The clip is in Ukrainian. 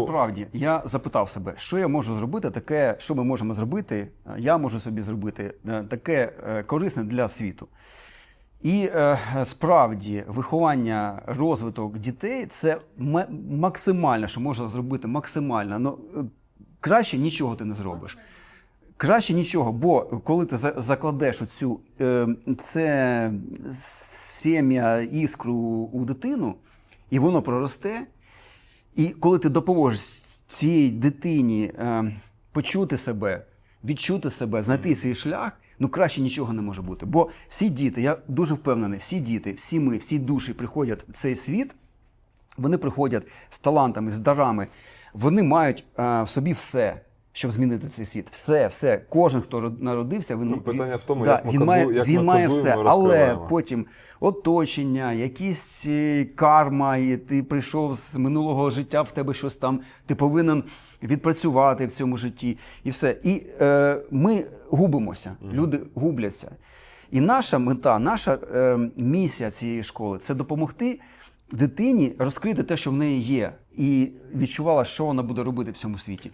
насправді я запитав себе, що я можу зробити таке, що ми можемо зробити, е, я можу собі зробити е, таке е, корисне для світу. І справді виховання, розвиток дітей це максимально, що можна зробити, максимально. Ну, краще нічого ти не зробиш. Краще нічого, бо коли ти закладеш оцю це сім'я, іскру у дитину, і воно проросте, і коли ти допоможеш цій дитині е, почути себе, відчути себе, знайти свій шлях, ну краще нічого не може бути. Бо всі діти, я дуже впевнений, всі діти, всі ми, всі душі приходять в цей світ, вони приходять з талантами, з дарами, вони мають е, в собі все. Щоб змінити цей світ, все, все, кожен, хто народився, він Ну, питання в тому, да, як ми він має, як він має все, але потім оточення, якісь е, карма, і ти прийшов з минулого життя, в тебе щось там, ти повинен відпрацювати в цьому житті, і все. І е, ми губимося, люди губляться. І наша мета, наша е, місія цієї школи це допомогти дитині розкрити те, що в неї є, і відчувала, що вона буде робити в цьому світі.